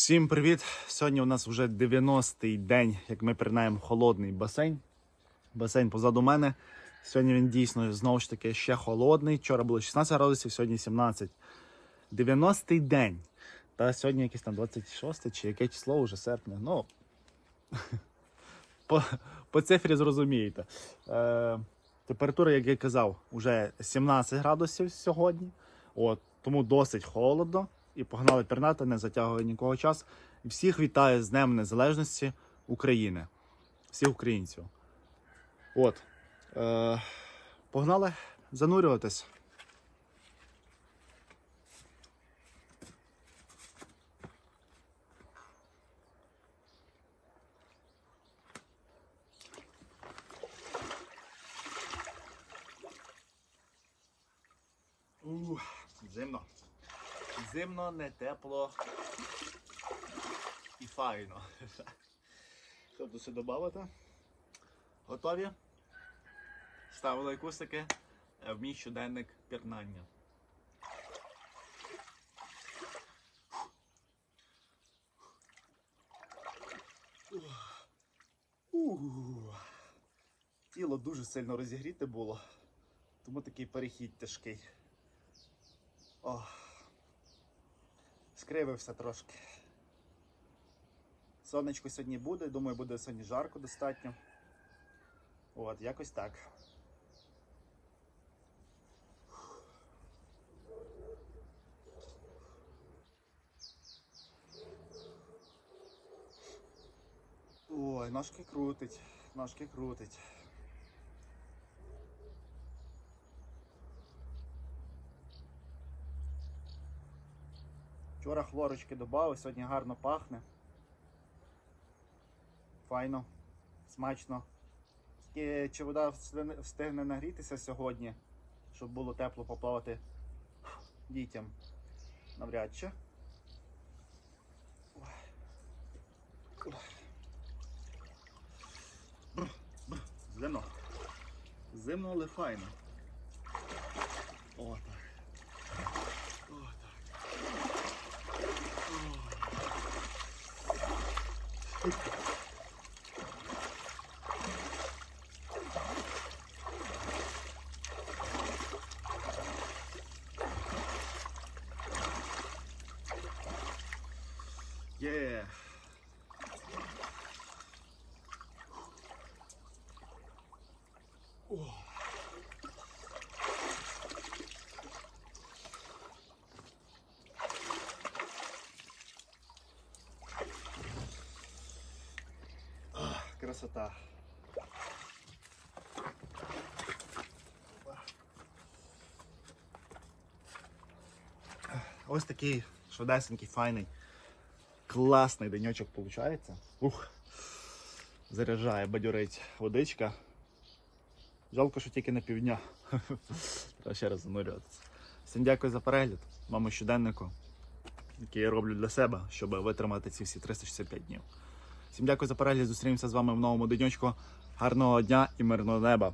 Всім привіт! Сьогодні у нас вже 90-й день, як ми пірнаємо в холодний басейн. Басейн позаду мене. Сьогодні він дійсно знову ж таки ще холодний. Вчора було 16 градусів, сьогодні 17. 90-й день. Та сьогодні якесь там 26 чи яке число вже серпня. Ну, по, по цифрі зрозумієте. Е, температура, як я казав, вже 17 градусів сьогодні. От, тому досить холодно. І погнали пірнати, не затягує нікого час. Всіх вітаю з Днем Незалежності України. Всіх українців. От. Е, погнали занурюватись. Ух, зимно. Зимно, не тепло і файно. Тут все додати? Готові? Ставили лайкусики е, в мій щоденник пірнання. Тіло дуже сильно розігріте було, тому такий перехід тяжкий. Ох. Скривився трошки. Сонечко сьогодні буде, думаю, буде сьогодні жарко достатньо. От, якось так. Ой, ножки крутить, ножки крутить. Вчора хлорочки додав, сьогодні гарно пахне. Файно, смачно. Тільки чи вода встигне- нагрітися сьогодні, щоб було тепло поплавати дітям. Навряд чи. Зимно. Зимно, але файно. О, так. 예. Yeah. Красота. Ось такий швидесенький, файний, класний денечок виходить. Ух. Заряджає, бадьорить водичка. Жалко, що тільки на півдня. Треба ще раз занурюватися. Всім дякую за перегляд. Мамо щоденнику, який я роблю для себе, щоб витримати ці всі 365 днів. Всім дякую за перегляд. Зустрінемося з вами в новому денечку. Гарного дня і мирного неба.